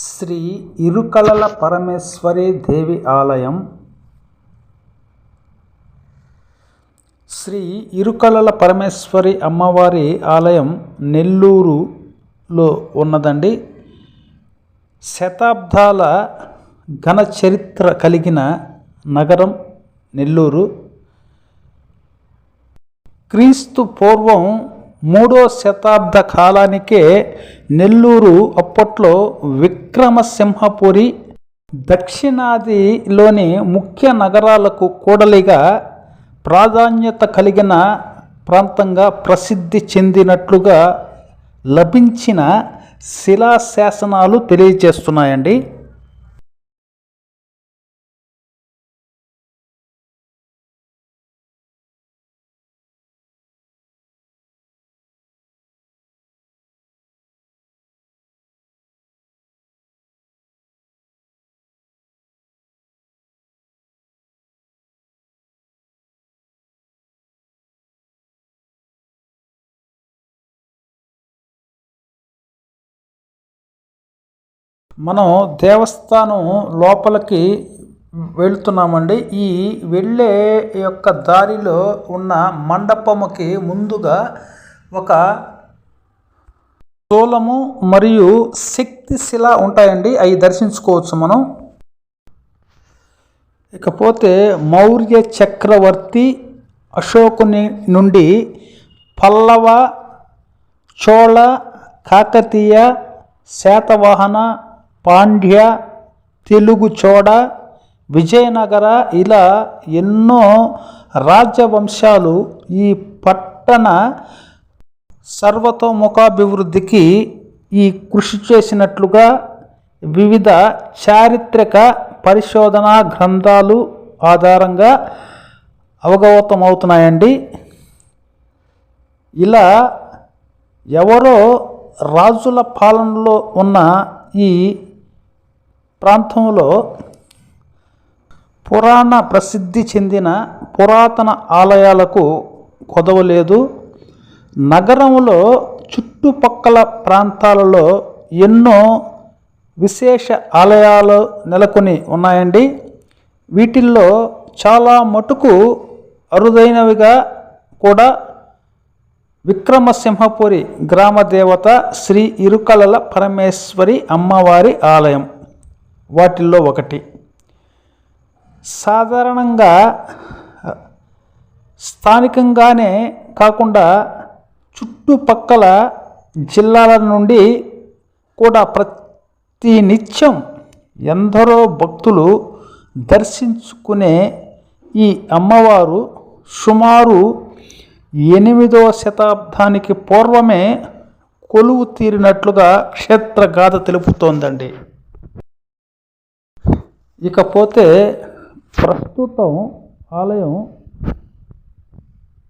శ్రీ ఇరుకలల పరమేశ్వరి దేవి ఆలయం. శ్రీ ఇరుకలల పరమేశ్వరి అమ్మవారి ఆలయం నెల్లూరులో ఉన్నదండి. శతాబ్దాల ఘన చరిత్ర కలిగిన నగరం నెల్లూరు. క్రీస్తు పూర్వం మూడో శతాబ్ద కాలానికే నెల్లూరు అప్పట్లో విక్రమసింహపురి దక్షిణాదిలోని ముఖ్య నగరాలకు కూడలిగా ప్రాధాన్యత కలిగిన ప్రాంతంగా ప్రసిద్ధి చెందినట్లుగా లభించిన శిలాశాసనాలు తెలియజేస్తున్నాయండి. మనం దేవస్థానం లోపలికి వెళుతున్నామండి. ఈ వెళ్ళే యొక్క దారిలో ఉన్న మండపముకి ముందుగా ఒక స్థూలము మరియు శక్తి శిల ఉంటాయండి. అవి దర్శించుకోవచ్చు మనం. ఇకపోతే మౌర్య చక్రవర్తి అశోకుని నుండి పల్లవ చోళ కాకతీయ శాతవాహన పాండ్య తెలుగు చోడ విజయనగర ఇలా ఎన్నో రాజవంశాలు ఈ పట్టణ సర్వతోముఖాభివృద్ధికి ఈ కృషి చేసినట్లుగా వివిధ చారిత్రక పరిశోధనా గ్రంథాలు ఆధారంగా అవగతమవుతున్నాయండి. ఇలా ఎవరో రాజుల పాలనలో ఉన్న ఈ ప్రాంతంలో పురాణ ప్రసిద్ధి చెందిన పురాతన ఆలయాలకు కొదవలేదు. నగరంలో చుట్టుపక్కల ప్రాంతాలలో ఎన్నో విశేష ఆలయాలు నెలకొని ఉన్నాయండి. వీటిల్లో చాలా మటుకు అరుదైనవిగా కూడా విక్రమసింహపురి గ్రామదేవత శ్రీ ఇరుకలల పరమేశ్వరి అమ్మవారి ఆలయం. వాటిల్లో ఒకటి. సాధారణంగా స్థానికంగానే కాకుండా చుట్టుపక్కల జిల్లాల నుండి కూడా ప్రతి నిత్యం ఎందరో భక్తులు దర్శించుకునే ఈ అమ్మవారు సుమారు ఎనిమిదవ శతాబ్దానికి పూర్వమే కొలువు తీరినట్లుగా క్షేత్రగాథ తెలుపుతోందండి. ఇకపోతే ప్రస్తుతం ఆలయం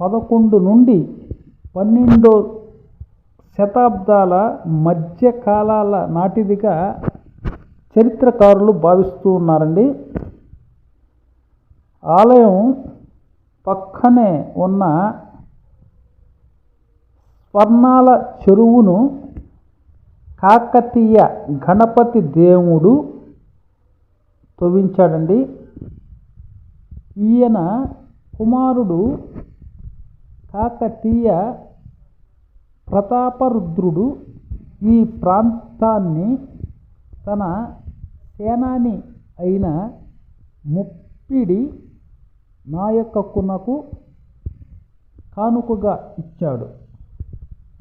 పదకొండు నుండి పన్నెండో శతాబ్దాల మధ్యకాలాల నాటిదిగా చరిత్రకారులు భావిస్తూ ఉన్నారండి. ఆలయం పక్కనే ఉన్న స్వర్ణాల చెరువును కాకతీయ గణపతి దేవుడు తవ్వించాడండి. ఈయన కుమారుడు కాకతీయ ప్రతాపరుద్రుడు ఈ ప్రాంతాన్ని తన సేనాని అయిన ముప్పిడి నాయకకునకు కానుకగా ఇచ్చాడు.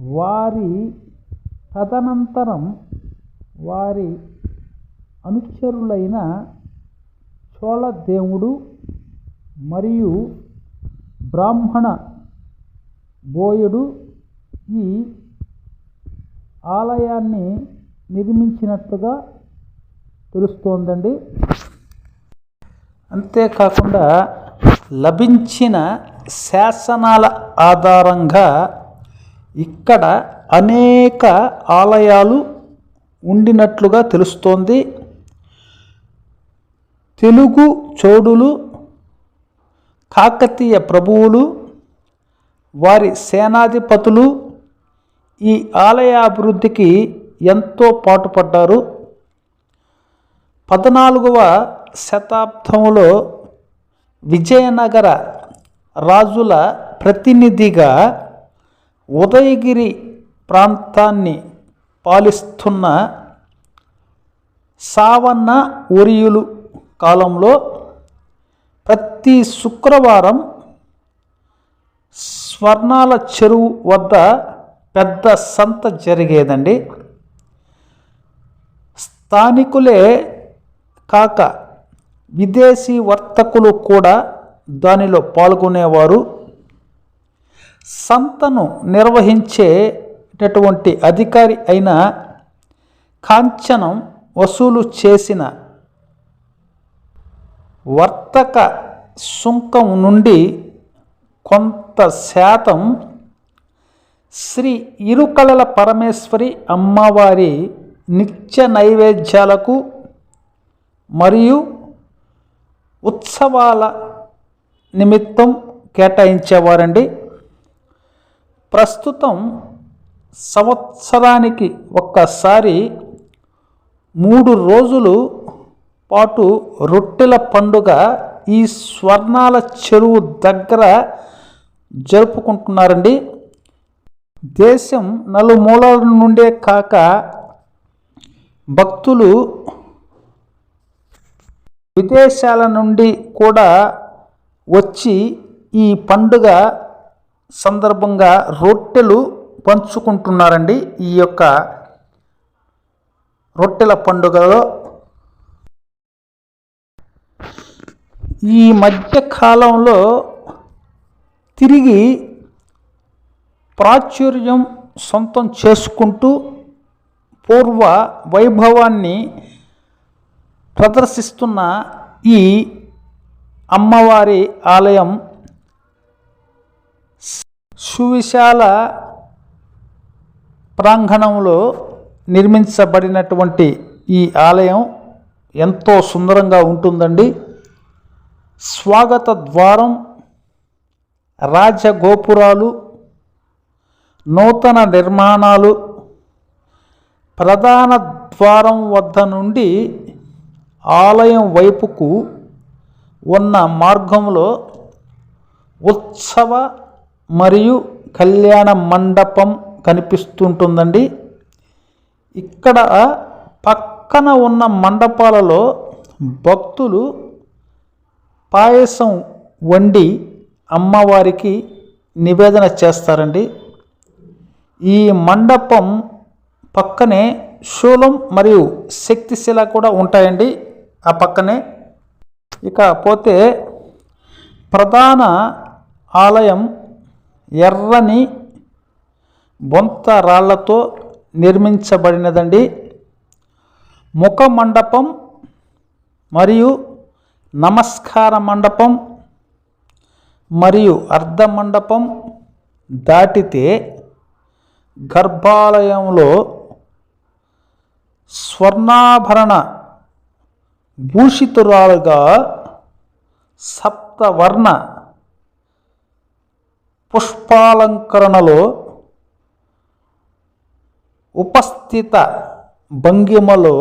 వారి తదనంతరం వారి అనుచరులైన చోళదేవుడు మరియు బ్రాహ్మణ బోయుడు ఈ ఆలయాన్ని నిర్మించినట్లుగా తెలుస్తోందండి. అంతేకాకుండా లభించిన శాసనాల ఆధారంగా ఇక్కడ అనేక ఆలయాలు ఉండినట్లుగా తెలుస్తోంది. తెలుగు చోడులు కాకతీయ ప్రభువులు వారి సేనాధిపతులు ఈ ఆలయాభివృద్ధికి ఎంతో పాటుపడ్డారు. పద్నాలుగవ శతాబ్దంలో విజయనగర రాజుల ప్రతినిధిగా ఉదయగిరి ప్రాంతాన్ని పాలిస్తున్న సావన్న ఒరియులు కాలంలో ప్రతి శుక్రవారం స్వర్ణాల చెరువు వద్ద పెద్ద సంత జరిగేదండి. స్థానికులే కాక విదేశీ వర్తకులు కూడా దానిలో పాల్గొనేవారు. సంతను నిర్వహించేటటువంటి అధికారి అయిన కాంచనం వసూలు చేసిన వర్తక సుంకం నుండి కొంత శాతం శ్రీ ఇరుకళల పరమేశ్వరి అమ్మవారి నిత్య నైవేద్యాలకు మరియు ఉత్సవాల నిమిత్తం కేటాయించేవారండి. ప్రస్తుతం సంవత్సరానికి ఒక్కసారి మూడు రోజులు పాటు రొట్టెల పండుగ ఈ స్వర్ణాల చెరువు దగ్గర జరుపుకుంటున్నారండి. దేశం నలుమూలల నుండే కాక భక్తులు విదేశాల నుండి కూడా వచ్చి ఈ పండుగ సందర్భంగా రొట్టెలు పంచుకుంటున్నారండి. ఈ యొక్క రొట్టెల పండుగలో ఈ మధ్య కాలంలో తిరిగి ప్రాచుర్యం సొంతం చేసుకుంటూ పూర్వ వైభవాన్ని ప్రదర్శిస్తున్న ఈ అమ్మవారి ఆలయం సువిశాల ప్రాంగణంలో నిర్మించబడినటువంటి ఈ ఆలయం ఎంతో సుందరంగా ఉంటుందండి. స్వాగత ద్వారం రాజగోపురాలు నూతన నిర్మాణాలు ప్రధాన ద్వారం వద్ద నుండి ఆలయం వైపుకు ఉన్న మార్గంలో ఉత్సవ మరియు కళ్యాణ మండపం కనిపిస్తుంటుందండి. ఇక్కడ పక్కన ఉన్న మండపాలలో భక్తులు పాయసం వండి అమ్మవారికి నివేదన చేస్తారండి. ఈ మండపం పక్కనే శూలం మరియు శక్తిశిల కూడా ఉంటాయండి. ఆ పక్కనే ఇక పోతే ప్రధాన ఆలయం ఎర్రని బొంత రాళ్ళతో నిర్మించబడినదండి. ముఖ మండపం మరియు నమస్కార మండపం మరియు అర్ధ మండపం దాటితే గర్భాలయంలో స్వర్ణాభరణ భూషితురాలుగా సప్తవర్ణ పుష్పాలంకరణలో ఉపస్థిత భంగిమలో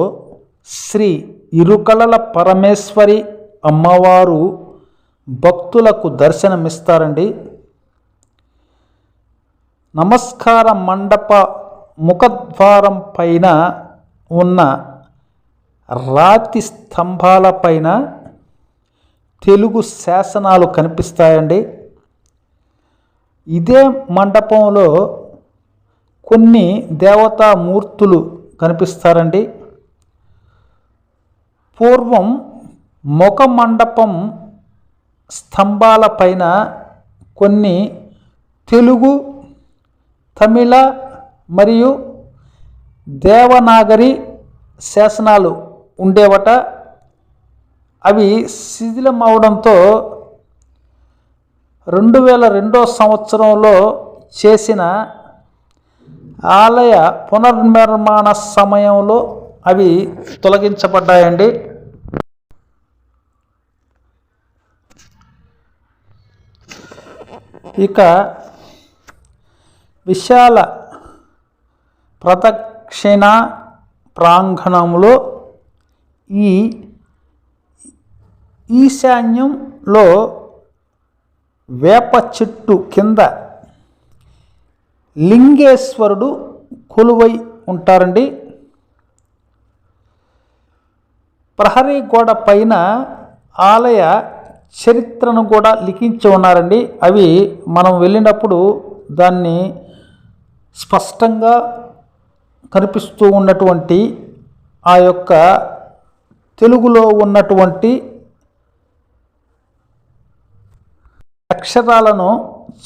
శ్రీ ఇరుకళల పరమేశ్వరి అమ్మవారు భక్తులకు దర్శనమిస్తారండి. నమస్కార మండప ముఖద్వారం పైన ఉన్న రాతి స్తంభాల పైన తెలుగు శాసనాలు కనిపిస్తాయండి. ఇదే మండపంలో కొన్ని దేవతా మూర్తులు కనిపిస్తారండి. పూర్వం ముఖ మండపం స్తంభాలపైన కొన్ని తెలుగు తమిళ మరియు దేవనాగరి శాసనాలు ఉండేవట. అవి శిథిలం అవడంతో రెండు వేల రెండో సంవత్సరంలో చేసిన ఆలయ పునర్నిర్మాణ సమయంలో అవి తొలగించబడ్డాయండి. ఇక విశాల ప్రదక్షిణ ప్రాంగణంలో ఈ ఈశాన్యంలో వేప చెట్టు కింద లింగేశ్వరుడు కొలువై ఉంటారండి. ప్రహరీ గోడ పైన ఆలయ చరిత్రను కూడా లిఖించి ఉన్నారండి. అవి మనం వెళ్ళినప్పుడు దాన్ని స్పష్టంగా కనిపిస్తూ ఉన్నటువంటి ఆ యొక్క తెలుగులో ఉన్నటువంటి అక్షరాలను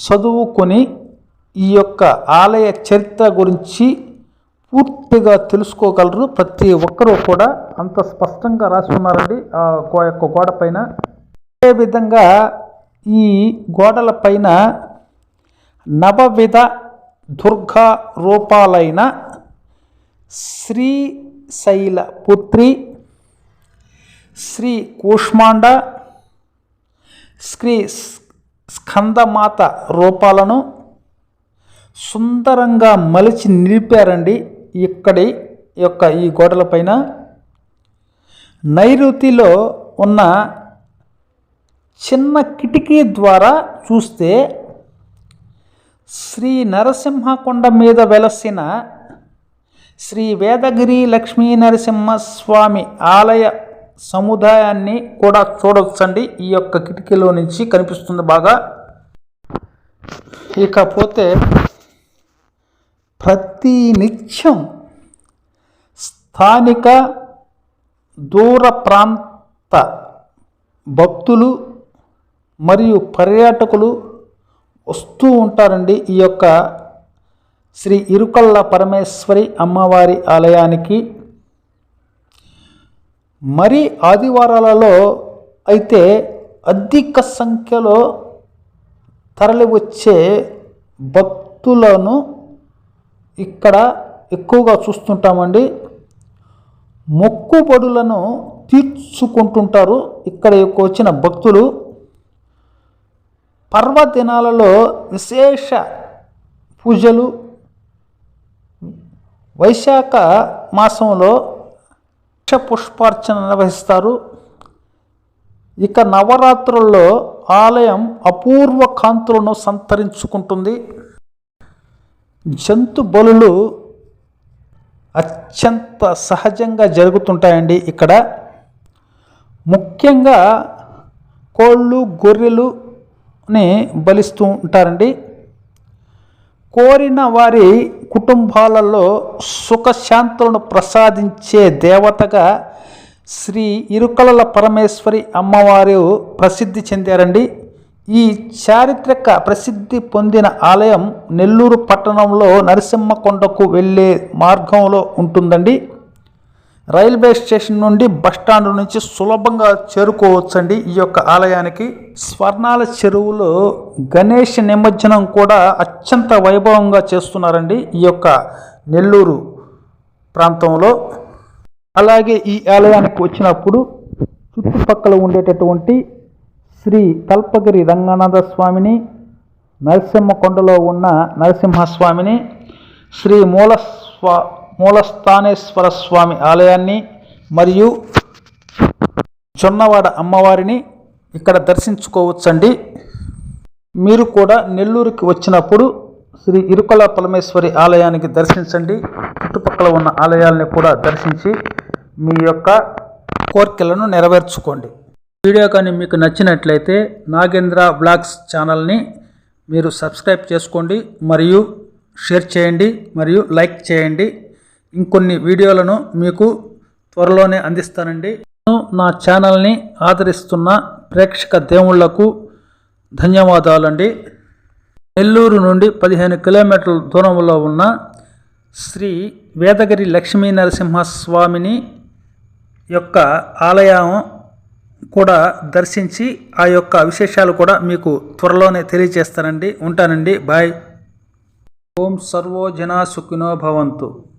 చదువుకొని ఈ యొక్క ఆలయ చరిత్ర గురించి పూర్తిగా తెలుసుకోగలరు. ప్రతి ఒక్కరూ కూడా అంత స్పష్టంగా రాసి ఉన్నారండి ఆ యొక్క గోడ పైన అదేవిధంగా ఈ గోడల పైన నవవిధ దుర్గా రూపాలైన శ్రీశైల పుత్రి శ్రీ కూష్మాండ శ్రీ స్కందమాత రూపాలను సుందరంగా మలిచి నిలిపారండి ఇక్కడి యొక్క ఈ గోడలపైన నైరుతిలో ఉన్న చిన్న కిటికీ ద్వారా చూస్తే శ్రీ నరసింహకొండ మీద వెలసిన శ్రీ వేదగిరి లక్ష్మీ నరసింహస్వామి ఆలయ సముదాయాన్ని కూడా చూడవచ్చండి ఈ యొక్క కిటికీలో నుంచి కనిపిస్తుంది బాగా. ఇకపోతే ప్రతి నిత్యం స్థానిక దూర ప్రాంత భక్తులు మరియు పర్యాటకులు వస్తూ ఉంటారండి ఈ యొక్క శ్రీ ఇరుకల్ల పరమేశ్వరి అమ్మవారి ఆలయానికి. మరి ఆదివారాలలో అయితే అధిక సంఖ్యలో తరలి వచ్చే భక్తులను ఇక్కడ ఎక్కువగా చూస్తుంటామండి. మొక్కుబడులను తీర్చుకుంటుంటారు. ఇక్కడ వచ్చిన భక్తులు పర్వదినాలలో విశేష పూజలు వైశాఖ మాసంలో పుష్పార్చన నిర్వహిస్తారు. ఇక నవరాత్రుల్లో ఆలయం అపూర్వ కాంతులను సంతరించుకుంటుంది. జంతు బలులు అత్యంత సహజంగా జరుగుతుంటాయండి ఇక్కడ. ముఖ్యంగా కోళ్ళు గొర్రెలు ని బలిస్తూ ఉంటారండి. కోరిన వారి కుటుంబాలలో సుఖశాంతులను ప్రసాదించే దేవతగా శ్రీ ఇరుకలల పరమేశ్వరి అమ్మవారు ప్రసిద్ధి చెందారండి. ఈ చారిత్రక ప్రసిద్ధి పొందిన ఆలయం నెల్లూరు పట్టణంలో నరసింహకొండకు వెళ్ళే మార్గంలో ఉంటుందండి. రైల్వే స్టేషన్ నుండి బస్టాండ్ నుంచి సులభంగా చేరుకోవచ్చండి ఈ యొక్క ఆలయానికి. స్వర్ణాల చెరువులో గణేష్ నిమజ్జనం కూడా అత్యంత వైభవంగా చేస్తున్నారండి ఈ యొక్క నెల్లూరు ప్రాంతంలో. అలాగే ఈ ఆలయానికి వచ్చినప్పుడు చుట్టుపక్కల ఉండేటటువంటి శ్రీ కల్పగిరి రంగనాథ స్వామిని నరసింహ కొండలో ఉన్న నరసింహస్వామిని శ్రీ మూలస్వా మూలస్థానేశ్వర స్వామి ఆలయాన్ని మరియు చొన్నవాడ అమ్మవారిని ఇక్కడ దర్శించుకోవచ్చండి. మీరు కూడా నెల్లూరుకి వచ్చినప్పుడు శ్రీ ఇరుకల పరమేశ్వరి ఆలయానికి దర్శించండి. చుట్టుపక్కల ఉన్న ఆలయాల్ని కూడా దర్శించి మీ యొక్క కోరికలను నెరవేర్చుకోండి. వీడియో కానీ మీకు నచ్చినట్లయితే నాగేంద్ర బ్లాగ్స్ ఛానల్ని మీరు సబ్స్క్రైబ్ చేసుకోండి మరియు షేర్ చేయండి మరియు లైక్ చేయండి. ఇంకొన్ని వీడియోలను మీకు త్వరలోనే అందిస్తానండి. నేను నా ఛానల్ని ఆదరిస్తున్న ప్రేక్షక దేవుళ్ళకు ధన్యవాదాలండి. నెల్లూరు నుండి పదిహేను కిలోమీటర్ల దూరంలో ఉన్న శ్రీ వేదగిరి లక్ష్మీ నరసింహస్వామిని యొక్క ఆలయం కూడా దర్శించి ఆ యొక్క విశేషాలు కూడా మీకు త్వరలోనే తెలియజేస్తానండి. ఉంటానండి. బాయ్. ఓం సర్వోజనా సుఖినో భవంతు.